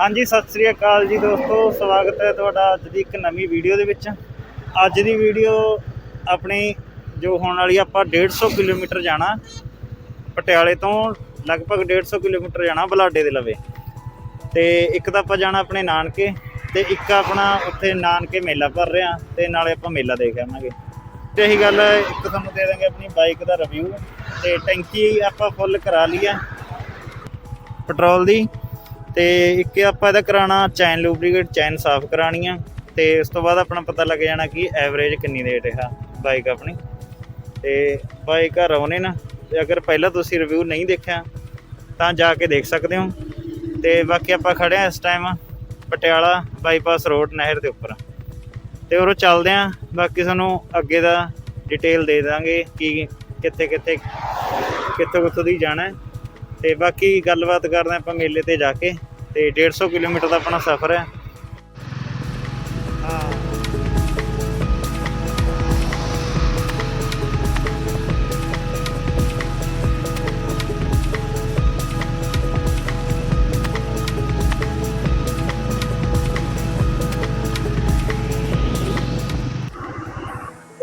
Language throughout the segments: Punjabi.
ਹਾਂਜੀ ਸਤਿ ਸ੍ਰੀ ਅਕਾਲ ਜੀ ਦੋਸਤੋ। ਸਵਾਗਤ ਹੈ ਤੁਹਾਡਾ ਅੱਜ ਦੀ ਇੱਕ ਨਵੀਂ ਵੀਡੀਓ ਦੇ ਵਿੱਚ। ਅੱਜ ਦੀ ਵੀਡੀਓ ਆਪਣੀ ਜੋ ਹੋਣ ਵਾਲੀ ਆ, ਆਪਾਂ 150 ਕਿਲੋਮੀਟਰ ਜਾਣਾ। ਪਟਿਆਲੇ ਤੋਂ ਲਗਭਗ 150 ਕਿਲੋਮੀਟਰ ਜਾਣਾ ਬਲਾਡੇ ਦੇ ਲਵੇ। ਤੇ ਇੱਕ ਤਾਂ ਆਪਾਂ ਜਾਣਾ ਆਪਣੇ ਨਾਨਕੇ ਤੇ ਇੱਕ ਆਪਣਾ ਉੱਥੇ ਨਾਨਕੇ ਮੇਲਾ ਭਰ ਰਿਹਾ ਤੇ ਨਾਲੇ ਆਪਾਂ ਮੇਲਾ ਦੇਖ ਆਵਾਂਗੇ। ਤੇ ਇਹੀ ਗੱਲ ਹੈ, ਇੱਕ ਤੁਹਾਨੂੰ ਦੇ ਦਾਂਗੇ ਆਪਣੀ ਬਾਈਕ ਦਾ ਰਿਵਿਊ ਤੇ ਟੈਂਕੀ ਆਪਾਂ ਫੁੱਲ ਕਰਾ ਲਈ ਹੈ ਪੈਟਰੋਲ ਦੀ। ਤੇ ਇੱਕ ਆਪਾਂ ਇਹਦਾ ਕਰਾਣਾ ਚੈਨ ਲੂਬਰੀਕੇਟ ਚੈਨ ਸਾਫ਼ ਕਰਾਣੀ ਆ ਤੇ ਉਸ ਤੋਂ ਬਾਅਦ ਆਪਣਾ ਪਤਾ ਲੱਗ ਜਾਣਾ ਕਿ ਐਵਰੇਜ ਕਿੰਨੀ ਦੇ ਰਿਹਾ ਬਾਈਕ ਆਪਣੀ। ਤੇ ਬਾਈਕ ਘਰ ਰੋਨੇ ਨਾ, ਤੇ ਅਗਰ ਪਹਿਲਾਂ ਤੁਸੀਂ ਰਿਵਿਊ ਨਹੀਂ ਦੇਖਿਆ, ਤਾਂ ਜਾ ਕੇ ਦੇਖ ਸਕਦੇ ਹੋ। ਤੇ ਬਾਕੀ ਆਪਾਂ ਖੜੇ ਆ ਇਸ ਟਾਈਮ ਪਟਿਆਲਾ ਬਾਈਪਾਸ ਰੋਡ ਨਹਿਰ ਦੇ ਉੱਪਰ। ਤੇ ਉਰੋਂ ਚੱਲਦੇ ਆ ਬਾਕੀ ਤੁਹਾਨੂੰ ਅੱਗੇ ਦਾ ਡਿਟੇਲ ਦੇ ਦਾਂਗੇ ਕਿ ਕਿੱਥੇ ਕਿੱਥੇ ਕਿੱਥੋਂ ਕਿੱਥੋਂ ਦੀ ਜਾਣਾ ਹੈ। ਤੇ ਬਾਕੀ ਗੱਲਬਾਤ ਕਰਦੇ ਆਪਾਂ ਮੇਲੇ ਤੇ ਜਾ ਕੇ। ਤੇ 150 ਕਿਲੋਮੀਟਰ ਦਾ ਆਪਣਾ ਸਫ਼ਰ ਹੈ।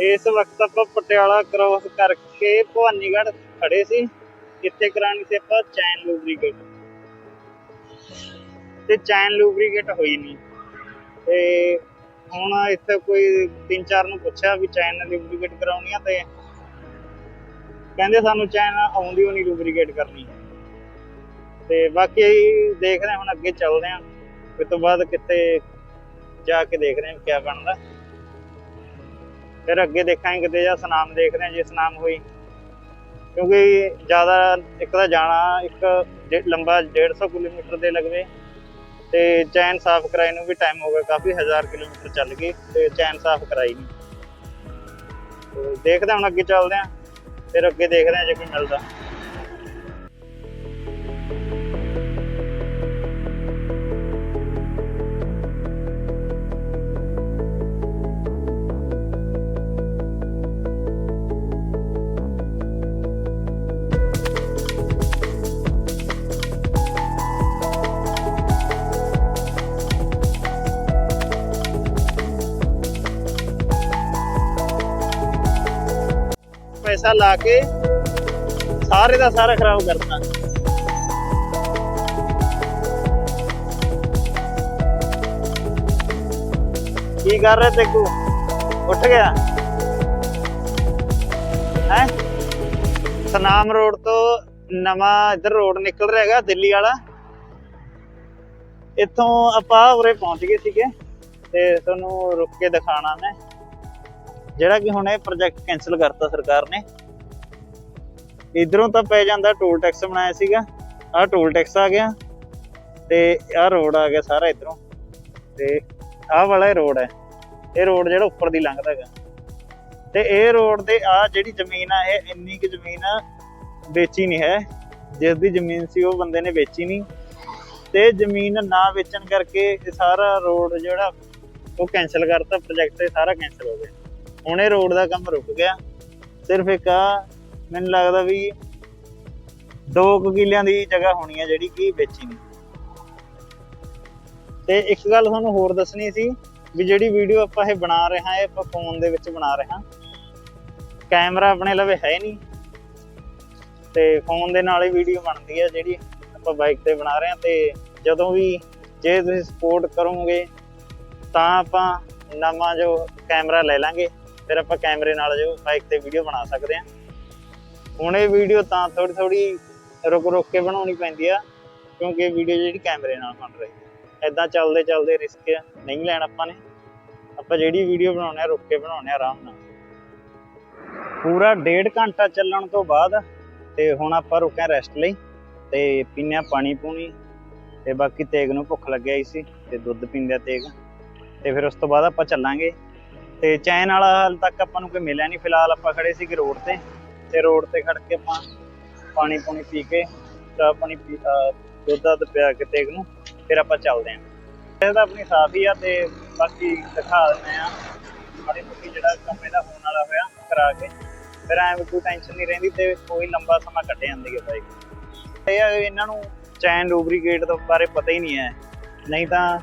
ਇਸ ਵਕਤ ਆਪਾਂ ਪਟਿਆਲਾ ਕ੍ਰੋਸ ਕਰਕੇ ਭਵਾਨੀਗੜ੍ਹ ਖੜੇ ਸੀ। ਕਿੱਥੇ ਕਰਾਣੀ ਸੀ ਆਪਾਂ ਚੈਨ ਲੂਬਰੀਕੇਟ ਤੇ ਚੈਨ ਲੂਬਰੀਕੇਟ ਹੋਈ ਨਹੀਂ ਤੇ ਹੁਣ ਇੱਥੇ ਕੋਈ ਤਿੰਨ ਚਾਰ ਨੂੰ ਪੁੱਛਿਆ ਵੀ ਚੈਨ ਲੂਬਰੀਕੇਟ ਕਰਾਉਣੀ ਆ ਤੇ ਕਹਿੰਦੇ ਸਾਨੂੰ ਚੈਨ ਆਉਂਦੀ ਉਹ ਨਹੀਂ ਲੂਬਰੀਕੇਟ ਕਰਨੀ। ਤੇ ਬਾਕੀ ਦੇਖਦੇ ਹੁਣ ਅੱਗੇ ਚੱਲਦੇ ਹਾਂ। ਉਸ ਤੋਂ ਬਾਅਦ ਕਿੱਥੇ ਜਾ ਕੇ ਦੇਖਦੇ ਹਾਂ ਕੀ ਬਣਦਾ। ਫਿਰ ਅੱਗੇ ਦੇਖਾਂਗੇ ਕਿਤੇ ਜਾਂ ਸਨਾਮ ਦੇਖਦੇ ਹਾਂ, ਜੇ ਸਨਾਮ ਹੋਈ। ਕਿਉਂਕਿ ਜ਼ਿਆਦਾ ਇੱਕ ਤਾਂ ਜਾਣਾ ਇੱਕ ਡੇ- ਲੰਬਾ 150 ਕਿਲੋਮੀਟਰ ਦੇ ਲਗਵੇ ਤੇ ਚੈਨ ਸਾਫ਼ ਕਰਾਈ ਨੂੰ ਵੀ ਟਾਈਮ ਹੋ ਗਿਆ, ਕਾਫੀ ਹਜ਼ਾਰ ਕਿਲੋਮੀਟਰ ਚੱਲ ਗਏ ਤੇ ਚੈਨ ਸਾਫ਼ ਕਰਾਈ ਨਹੀਂ ਤੇ ਦੇਖਦੇ ਹਾਂ ਹੁਣ ਅੱਗੇ ਚੱਲਦੇ ਹਾਂ, ਫਿਰ ਅੱਗੇ ਦੇਖਦੇ ਹਾਂ ਜੇ ਕੋਈ ਮਿਲਦਾ। ਪੈਸਾ ਲਾ ਕੇ ਸਾਰੇ ਦਾ ਸਾਰਾ ਖਰਾਬ ਕਰਤਾ। ਕੀ ਕਰ ਰਹੇ ਤੇ ਉੱਠ ਗਿਆ। ਹੈ? ਸਨਾਮ ਰੋਡ ਤੋਂ ਨਵਾਂ ਇੱਧਰ ਰੋਡ ਨਿਕਲ ਰਿਹਾ ਹੈਗਾ, ਦਿੱਲੀ ਵਾਲਾ। ਇੱਥੋਂ ਆਪਾਂ ਉਰੇ ਪਹੁੰਚ ਗਏ ਸੀਗੇ ਤੇ ਤੁਹਾਨੂੰ ਰੁਕ ਕੇ ਦਿਖਾਣਾ ਮੈਂ। ਜਿਹੜਾ ਕਿ ਹੁਣ ਇਹ ਪ੍ਰੋਜੈਕਟ ਕੈਨਸਲ ਕਰਤਾ ਸਰਕਾਰ ਨੇ। ਇਧਰੋਂ ਤਾਂ ਪੈ ਜਾਂਦਾ ਟੋਲ ਟੈਕਸ ਬਣਾਇਆ ਸੀਗਾ। ਆਹ ਟੋਲ ਟੈਕਸ ਆ ਗਿਆ ਤੇ ਆਹ ਰੋਡ ਆ ਗਿਆ ਸਾਰਾ ਇਧਰੋਂ। ਤੇ ਆਹ ਵਾਲਾ ਰੋਡ ਹੈ। ਇਹ ਰੋਡ ਜਿਹੜਾ ਉੱਪਰ ਦੀ ਲੰਘਦਾ ਹੈਗਾ। ਤੇ ਇਹ ਰੋਡ ਤੇ ਆਹ ਜਿਹੜੀ ਜ਼ਮੀਨ ਆ, ਇਹ ਇੰਨੀ ਕਿ ਜ਼ਮੀਨ ਵੇਚੀ ਨਹੀਂ ਹੈ। ਜਿਸ ਦੀ ਜ਼ਮੀਨ ਸੀ ਉਹ ਬੰਦੇ ਨੇ ਵੇਚੀ ਨਹੀਂ। ਤੇ ਜ਼ਮੀਨ ਨਾ ਵੇਚਣ ਕਰਕੇ ਸਾਰਾ ਰੋਡ ਜਿਹੜਾ ਉਹ ਕੈਨਸਲ ਕਰਤਾ ਪ੍ਰੋਜੈਕਟ ਸਾਰਾ ਕੈਨਸਲ ਹੋ ਗਿਆ। ਹੁਣੇ ਰੋਡ ਦਾ ਕੰਮ ਰੁਕ ਗਿਆ। ਸਿਰਫ ਇੱਕ ਆ, ਮੈਨੂੰ ਲੱਗਦਾ ਵੀ 2 ਕਿੱਲਿਆਂ ਦੀ ਜਗ੍ਹਾ ਹੋਣੀ ਹੈ ਜਿਹੜੀ ਕਿ ਵੇਚੀ ਨਹੀਂ। ਤੇ ਇੱਕ ਗੱਲ ਤੁਹਾਨੂੰ ਹੋਰ ਦੱਸਣੀ ਸੀ ਵੀ ਜਿਹੜੀ ਵੀਡੀਓ ਆਪਾਂ ਇਹ ਬਣਾ ਰਹੇ ਹਾਂ, ਇਹ ਆਪਾਂ ਫੋਨ ਦੇ ਵਿੱਚ ਬਣਾ ਰਹੇ ਹਾਂ। ਕੈਮਰਾ ਆਪਣੇ ਲਵੇ ਹੈ ਨਹੀਂ। ਤੇ ਫੋਨ ਦੇ ਨਾਲ ਹੀ ਵੀਡੀਓ ਬਣਦੀ ਹੈ ਜਿਹੜੀ ਆਪਾਂ ਬਾਈਕ ਤੇ ਬਣਾ ਰਹੇ ਹਾਂ ਤੇ ਜਦੋਂ ਵੀ ਜੇ ਤੁਸੀਂ ਸਪੋਰਟ ਕਰੋਗੇ ਤਾਂ ਆਪਾਂ ਨਵਾਂ ਜੋ ਕੈਮਰਾ ਲੈ ਲਾਂਗੇ। ਫਿਰ ਆਪਾਂ ਕੈਮਰੇ ਨਾਲ ਜੋ ਬਾਈਕ ਤੇ ਵੀਡੀਓ ਬਣਾ ਸਕਦੇ ਹਾਂ ਹੁਣ ਇਹ ਵੀਡੀਓ ਤਾਂ ਥੋੜੀ ਥੋੜੀ ਰੁਕ ਰੁਕ ਕੇ ਬਣਾਉਣੀ ਪੈਂਦੀ ਆ, ਕਿਉਂਕਿ ਵੀਡੀਓ ਜਿਹੜੀ ਕੈਮਰੇ ਨਾਲ ਬਣ ਰਹੀ। ਹੈ ਐਦਾਂ ਚੱਲਦੇ ਚੱਲਦੇ ਰਿਸਕ ਨਹੀਂ ਲੈਣ ਆਪਾਂ ਨੇ। ਆਪਾਂ ਜਿਹੜੀ ਵੀਡੀਓ ਬਣਾਉਣੀ ਆ, ਰੁਕ ਕੇ ਬਣਾਉਣੀ ਆ ਆਰਾਮ ਨਾਲ। ਪੂਰਾ ਡੇਢ ਘੰਟਾ ਚੱਲਣ ਤੋਂ ਬਾਅਦ ਤੇ ਹੁਣ ਆਪਾਂ ਰੁਕੇ ਰੈਸਟ ਲਈ ਤੇ ਪੀਨੇ ਪਾਣੀ ਪੂਣੀ ਤੇ ਬਾਕੀ ਤੇਗ ਨੂੰ ਭੁੱਖ ਲੱਗਿਆ ਹੀ ਸੀ ਤੇ ਦੁੱਧ ਪੀਂਦੇ ਤੇਗ। ਤੇ ਫਿਰ ਉਸ ਤੋਂ ਬਾਅਦ ਆਪਾਂ ਚੱਲਾਂਗੇ। ਤੇ ਚੈਨ ਵਾਲਾ ਹਾਲ ਤੱਕ ਆਪਾਂ ਨੂੰ ਕੋਈ ਮਿਲਿਆ ਨਹੀਂ। ਫਿਲਹਾਲ ਆਪਾਂ ਖੜੇ ਸੀ ਰੋਡ ਤੇ ਤੇ ਰੋਡ ਤੇ ਖੜ ਕੇ ਆਪਾਂ ਪਾਣੀ ਪੂਣੀ ਪੀ ਕੇ, ਚਾਹ ਪਾਣੀ ਪੀ, ਅਹ ਦੁੱਧ ਦੱਧ ਪਿਆ ਕੇ ਤੇਗ ਨੂੰ ਫਿਰ ਆਪਾਂ ਚੱਲਦੇ ਆਂ ਇਹ ਤਾਂ ਆਪਣੀ ਸਾਫ਼ ਹੀ ਆ ਤੇ ਬਾਕੀ ਦਿਖਾ ਦਿੰਦੇ ਆ ਮਾੜੀ ਮੋਟੀ ਜਿਹੜਾ ਕੰਮ ਇਹਦਾ ਹੋਣ ਵਾਲਾ ਹੋਇਆ ਕਰਾ ਕੇ। ਫਿਰ ਐਵੇਂ ਕੋਈ ਟੈਨਸ਼ਨ ਨਹੀਂ ਰਹਿੰਦੀ ਤੇ ਕੋਈ ਲੰਬਾ ਸਮਾਂ ਕੱਢ ਜਾਂਦੀ ਹੈ ਬਾਈਕ ਇਹ ਇਹਨਾਂ ਨੂੰ ਚੈਨ ਲੂਬਰੀਕੇਟ ਤੋਂ ਬਾਰੇ ਪਤਾ ਹੀ ਨਹੀਂ ਹੈ। ਨਹੀਂ ਤਾਂ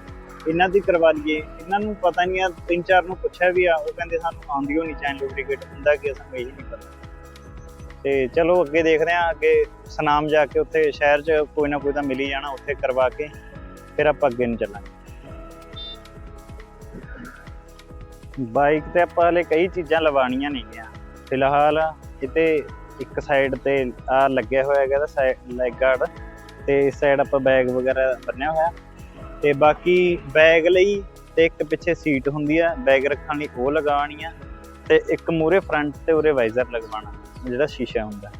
ਇਹਨਾਂ ਦੀ ਕਰਵਾ ਲਈਏ। ਇਹਨਾਂ ਨੂੰ ਪਤਾ ਨਹੀਂ ਆ, ਤਿੰਨ ਚਾਰ ਨੂੰ ਪੁੱਛਿਆ ਵੀ ਆ, ਉਹ ਕਹਿੰਦੇ ਸਾਨੂੰ ਆਉਂਦੀ ਹੋਣੀ ਚੈਨ ਲੁਬਰੀਕੇਟ ਹੁੰਦਾ ਕਿ ਸਾਨੂੰ ਇਹ ਨਹੀਂ ਪਤਾ। ਤੇ ਚਲੋ ਅੱਗੇ ਦੇਖਦੇ ਆ, ਅੱਗੇ ਸਨਾਮ ਜਾ ਕੇ ਉੱਥੇ ਸ਼ਹਿਰ 'ਚ ਕੋਈ ਨਾ ਕੋਈ ਤਾਂ ਮਿਲ ਹੀ ਜਾਣਾ, ਉੱਥੇ ਕਰਵਾ ਕੇ, ਫਿਰ ਆਪਾਂ ਅੱਗੇ ਨੂੰ ਚੱਲਾਂਗੇ। ਬਾਈਕ ਤੇ ਆਪਾਂ ਹਲੇ ਕਈ ਚੀਜ਼ਾਂ ਲਵਾਉਣੀਆਂ ਨੇਗੀਆਂ। ਫਿਲਹਾਲ ਇੱਥੇ ਇੱਕ ਸਾਈਡ ਤੇ ਆ ਲੱਗਿਆ ਹੋਇਆ ਹੈਗਾ ਦਾ ਲੈਗ ਗਾਰਡ ਤੇ ਇਸ ਸਾਈਡ ਆਪਾਂ ਬੈਗ ਵਗੈਰਾ ਬੰਨਿਆ ਹੋਇਆ। ਤੇ ਬਾਕੀ ਬੈਗ ਲਈ ਤੇ ਇੱਕ ਪਿੱਛੇ ਸੀਟ ਹੁੰਦੀ ਆ, ਬੈਗ ਰੱਖਣ ਲਈ ਉਹ ਲਗਾਉਣੀ ਆ ਤੇ ਇੱਕ ਮੂਰੇ ਫਰੰਟ ਤੇ ਉਰੇ ਵਾਈਜ਼ਰ ਲਗਵਾਉਣਾ, ਜਿਹੜਾ ਸ਼ੀਸ਼ਾ ਹੁੰਦਾ।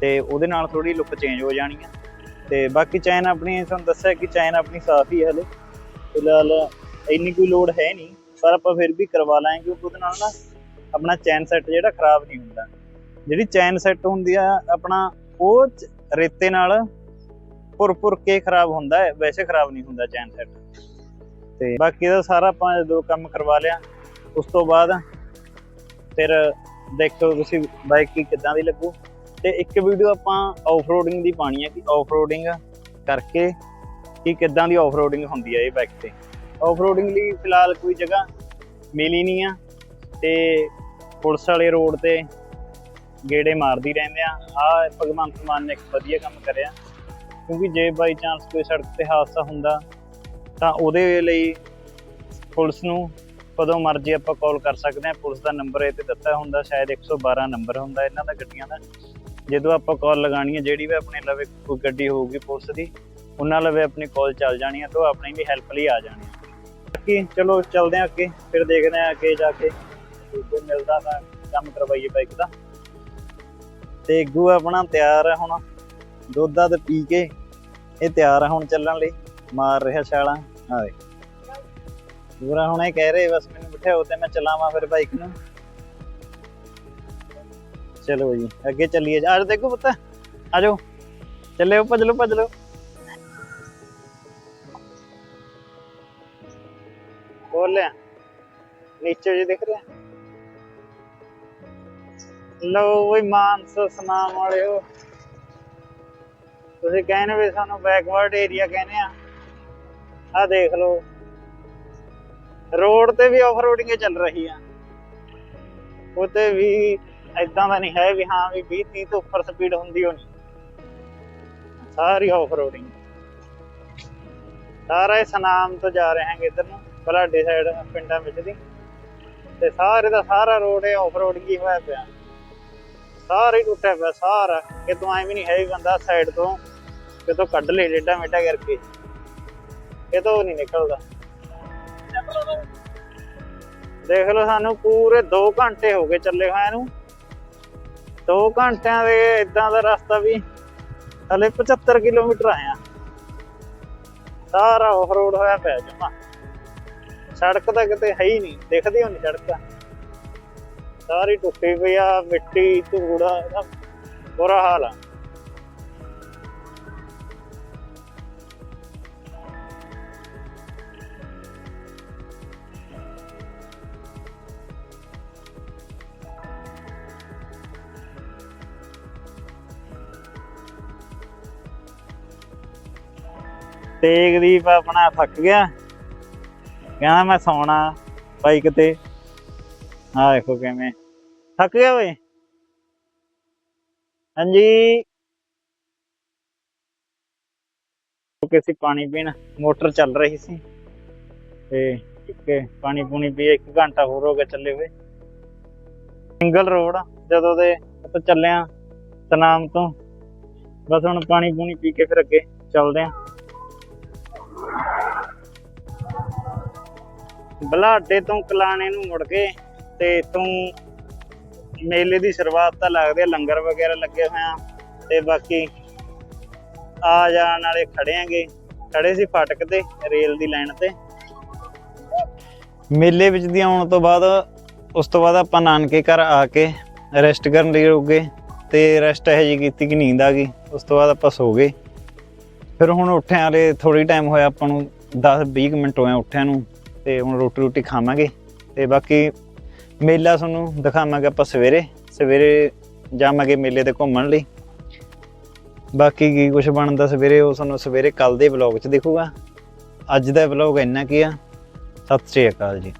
ਤੇ ਉਹਦੇ ਨਾਲ ਥੋੜੀ ਲੁੱਕ ਚੇਂਜ ਹੋ ਜਾਣੀ ਆ। ਤੇ ਬਾਕੀ ਚੈਨ ਆਪਣੀ, ਤੁਹਾਨੂੰ ਦੱਸਿਆ ਕਿ ਚੈਨ ਆਪਣੀ ਸਾਫ਼ ਹੀ ਹੈ ਹਲੇ। ਫਿਲਹਾਲ ਇੰਨੀ ਕੋਈ ਲੋਡ ਹੈ ਨਹੀਂ, ਪਰ ਆਪਾਂ ਫਿਰ ਵੀ ਕਰਵਾ ਲਾਂਗੇ ਕਿਉਂਕਿ ਉਹਦੇ ਨਾਲ ਨਾ ਆਪਣਾ ਚੈਨ ਸੈੱਟ ਜਿਹੜਾ ਖਰਾਬ ਨਹੀਂ ਹੁੰਦਾ। ਜਿਹੜੀ ਚੈਨ ਸੈੱਟ ਹੁੰਦੀ ਆ, ਆਪਣਾ ਉਹ ਰੇਤੇ ਨਾਲ ਭੁਰ ਭੁਰ ਕੇ ਖਰਾਬ ਹੁੰਦਾ ਹੈ, ਵੈਸੇ ਖਰਾਬ ਨਹੀਂ ਹੁੰਦਾ ਚੈਨ ਸੈੱਟ। ਤੇ ਬਾਕੀ ਦਾ ਸਾਰਾ ਆਪਾਂ ਜਦੋਂ ਕੰਮ ਕਰਵਾ ਲਿਆ, ਉਸ ਤੋਂ ਬਾਅਦ ਫਿਰ ਦੇਖੋ ਤੁਸੀਂ ਬਾਈਕ ਕੀ ਕਿੱਦਾਂ ਦੀ ਲੱਗੂ। ਤੇ ਇੱਕ ਵੀਡੀਓ ਆਪਾਂ ਆਫਰੋਡਿੰਗ ਦੀ ਪਾਣੀ ਹੈ ਕਿ ਆਫਰੋਡਿੰਗ ਕਰਕੇ ਕਿ ਕਿੱਦਾਂ ਦੀ ਆਫਰੋਡਿੰਗ ਹੁੰਦੀ ਹੈ ਇਹ ਬਾਈਕ ਤੇ। ਆਫਰੋਡਿੰਗ ਲਈ ਫਿਲਹਾਲ ਕੋਈ ਜਗ੍ਹਾ ਮਿਲੀ ਨਹੀਂ ਆ ਤੇ ਪੁਲਿਸ ਵਾਲੇ ਰੋਡ ਤੇ ਗੇੜੇ ਮਾਰਦੀ ਰਹਿੰਦੇ ਆ। ਆ ਭਗਵੰਤ ਮਾਨ ਨੇ ਇੱਕ ਵਧੀਆ ਕੰਮ ਕਰਿਆ। ਕਿਉਂਕਿ ਜੇ ਬਾਈ ਚਾਂਸ ਕੋਈ ਸੜਕ ਤੇ ਹਾਦਸਾ ਹੁੰਦਾ, ਤਾਂ ਉਹਦੇ ਲਈ ਪੁਲਿਸ ਨੂੰ ਕਦੋਂ ਮਰਜ਼ੀ ਆਪਾਂ ਕਾਲ ਕਰ ਸਕਦੇ ਹਾਂ। ਪੁਲਿਸ ਦਾ ਨੰਬਰ ਇਹ ਤੇ ਦਿੱਤਾ ਹੁੰਦਾ, ਸ਼ਾਇਦ 112 ਨੰਬਰ ਹੁੰਦਾ ਇਹਨਾਂ ਦਾ ਗੱਡੀਆਂ ਦਾ। ਜਦੋਂ ਆਪਾਂ ਕਾਲ ਲਗਾਣੀ ਹੈ, ਜਿਹੜੀ ਵੀ ਆਪਣੇ ਲਵੇ ਕੋਈ ਗੱਡੀ ਹੋਊਗੀ ਪੁਲਿਸ ਦੀ, ਉਹਨਾਂ ਲਵੇ ਆਪਣੀ ਕਾਲ ਚੱਲ ਜਾਣੀ ਹੈ ਤਾਂ ਉਹ ਆਪਣੀ ਵੀ ਹੈਲਪ ਲਈ ਆ ਜਾਣੀ ਹੈ। ਬਾਕੀ ਚਲੋ ਚੱਲਦੇ ਹਾਂ ਅੱਗੇ, ਫਿਰ ਦੇਖਦੇ ਹਾਂ ਅੱਗੇ ਜਾ ਕੇ ਜੇ ਮਿਲਦਾ ਤਾਂ ਕੰਮ ਕਰਵਾਈਏ ਬਾਈਕ ਦਾ। ਤੇ ਗੂ ਆਪਣਾ ਤਿਆਰ ਹੈ ਹੁਣ ਦੁੱਧ ਦਾ ਪੀ ਕੇ ਇਹ ਤਿਆਰ ਆ ਹੁਣ ਚੱਲਣ ਲਈ। ਮਾਰ ਰਿਹਾ ਛਾਲਾਂ। ਆਵੇ ਪੂਰਾ ਹੁਣ ਇਹ ਕਹਿ ਰਹੇ, ਬਸ ਮੈਨੂੰ ਬਿਠਾਓ ਤੇ ਮੈਂ ਚਲਾਵਾਂ ਫਿਰ ਬਾਈਕ ਨੂੰ। ਚਲੋ ਜੀ, ਅੱਗੇ ਚੱਲੀਏ। ਆ ਦੇਖੋ ਪੁੱਤ, ਆ ਜਾਓ। ਚੱਲਿਓ, ਭੱਜ ਲਓ ਭੱਜ ਲਓ। ਬੋਲਿਆ ਨੀਚੇ ਜੀ ਦਿਖ ਰਿਹਾ। ਲਓ ਵੀ ਮਾਨਸ ਸਨਾਮ ਵਾਲਿਓ। ਤੁਸੀਂ ਕਹਿੰਦੇ ਵੀ ਸਾਨੂੰ ਬੈਕਵਰਡ ਏਰੀਆ ਕਹਿੰਦੇ ਆ। ਆ ਦੇਖ ਲਓ। ਰੋਡ ਤੇ ਵੀ ਆਫ ਰੋਡਿੰਗ ਚੱਲ ਰਹੀ ਆ। ਉਤੇ ਵੀ ਐਦਾਂ ਦਾ ਨਹੀਂ ਹੈ ਵੀ ਹਾਂ ਵੀ 20 30 ਤੋਂ ਉੱਪਰ ਸਪੀਡ ਹੁੰਦੀ ਹੋਣੀ। ਸਾਰੀ ਆਫ ਰੋਡਿੰਗ ਸਾਰਾ ਇਹ ਸਨਾਮ ਤੋਂ ਜਾ ਰਹੇ ਹਾਂਗੇ ਇੱਧਰ ਨੂੰ, ਬਲਾਡੇ ਸਾਈਡ ਪਿੰਡਾਂ ਵਿੱਚ ਦੀ। ਤੇ ਸਾਰੇ ਦਾ ਸਾਰਾ ਰੋਡ ਇਹ ਆਫ ਰੋਡਿੰਗ ਹੀ ਹੋਇਆ ਪਿਆ। ਸਾਰੇ ਟੁੱਟਿਆ ਪਿਆ, ਸਾਰਾ। ਕਿਤੋਂ ਐਵੇਂ ਨਹੀਂ ਹੈ ਬੰਦਾ ਸਾਈਡ ਤੋਂ ਕਿਤੋਂ ਕੱਢ ਲੇ ਡੇਡਾ ਮੇਟਾ ਕਰਕੇ। ਕਿਤੋਂ ਨਹੀਂ ਨਿਕਲਦਾ। ਦੇਖ ਲਓ ਸਾਨੂੰ ਪੂਰੇ 2 ਘੰਟੇ ਹੋ ਗਏ ਚੱਲੇ ਹੋਇਆ ਨੂੰ। 2 ਘੰਟਿਆਂ ਦੇ ਇਦਾਂ ਦਾ ਰਸਤਾ ਵੀ ਹਲੇ 75 ਕਿਲੋਮੀਟਰ ਆਇਆ ਸਾਰਾ ਆਫ ਰੋਡ ਹੋਇਆ ਪਿਆ ਜਮਾ। ਸੜਕ ਤਾਂ ਕਿਤੇ ਹੈ ਹੀ ਨਹੀਂ, ਦਿਖਦੀ ਹੋਣੀ ਸੜਕ ਸਾਰੀ ਟੁੱਟੀ ਪਈ ਆ, ਮਿੱਟੀ, ਧੂੜਾ ਬੁਰਾ ਹਾਲ ਆ। ਤੇਗਦੀਪ ਆਪਣਾ ਥੱਕ ਗਿਆ। ਕਹਿੰਦਾ ਮੈਂ ਸੌਣਾ ਬਾਈਕ ਤੇ। ਆ ਦੇਖੋ ਕਿਵੇਂ। ਥੱਕ ਗਿਆ ਓਏ। ਹਾਂਜੀ। ਓਕੇ ਸੀ ਪਾਣੀ ਪੀਣ, ਮੋਟਰ ਚੱਲ ਰਹੀ ਸੀ। ਤੇ ਇੱਕ ਪਾਣੀ ਪੂਣੀ ਪੀਏ ਇੱਕ ਘੰਟਾ ਹੋਰ ਹੋ ਗਿਆ ਚੱਲੇ ਹੋਏ। ਸਿੰਗਲ ਰੋਡ ਜਦੋਂ ਦੇ ਆਪਾਂ ਚੱਲੇ ਆ ਤਨਾਮ ਤੋਂ। ਬਸ ਹੁਣ ਪਾਣੀ ਪੂਣੀ ਪੀ ਕੇ ਫਿਰ ਅੱਗੇ ਚੱਲਦੇ ਆ। ਬਲਾਡੇ ਤੋਂ ਕਲਾਣੇ ਨੂੰ ਮੁੜ ਕੇ ਤੇ ਇਥੋਂ ਮੇਲੇ ਦੀ ਸ਼ੁਰੂਆਤ ਤਾਂ ਲੱਗਦੀ ਆ, ਲੰਗਰ ਵਗੈਰਾ ਲੱਗੇ ਹੋਏ ਆ ਤੇ ਬਾਕੀ ਆ ਜਾਣ ਵਾਲੇ ਖੜੇ ਆਂਗੇ ਖੜੇ ਸੀ ਫਾਟਕ ਤੇ, ਰੇਲ ਦੀ ਲਾਈਨ ਤੇ। ਮੇਲੇ ਵਿੱਚ ਦੀ ਆਉਣ ਤੋਂ ਬਾਅਦ ਉਸ ਤੋਂ ਬਾਅਦ ਆਪਾਂ ਨਾਨਕੇ ਘਰ ਆ ਕੇ ਰੈਸਟ ਕਰਨ ਲਈ ਰੁਕ ਤੇ ਰੈਸਟ ਇਹ ਜੀ ਕੀਤੀ ਕਿ ਨੀਂਦ ਆ ਗਈ। ਉਸ ਤੋਂ ਬਾਅਦ ਆਪਾਂ ਸੋ ਗਏ। ਫਿਰ ਹੁਣ ਉੱਠਿਆ ਹਲੇ ਥੋੜੀ ਟਾਈਮ ਹੋਇਆ ਆਪਾਂ ਨੂੰ 10 20 ਮਿੰਟ ਹੋਇਆ ਉੱਠਿਆ ਨੂੰ। ਤੇ ਹੁਣ ਰੋਟੀ ਰੋਟੀ ਖਾਵਾਂਗੇ ਤੇ ਬਾਕੀ ਮੇਲਾ ਤੁਹਾਨੂੰ ਦਿਖਾਵਾਂਗੇ ਆਪਾਂ ਸਵੇਰੇ ਸਵੇਰੇ ਜਾਵਾਂਗੇ ਮੇਲੇ ਤੇ ਘੁੰਮਣ ਲਈ। ਬਾਕੀ ਕੀ ਕੁਝ ਬਣਦਾ ਸਵੇਰੇ ਉਹ ਤੁਹਾਨੂੰ ਸਵੇਰੇ ਕੱਲ ਦੇ ਵਲੌਗ 'ਚ ਦਿਖੂਗਾ। ਅੱਜ ਦਾ ਵਲੌਗ ਇੰਨਾ ਕੀ ਆ। ਸਤਿ ਸ਼੍ਰੀ ਅਕਾਲ ਜੀ।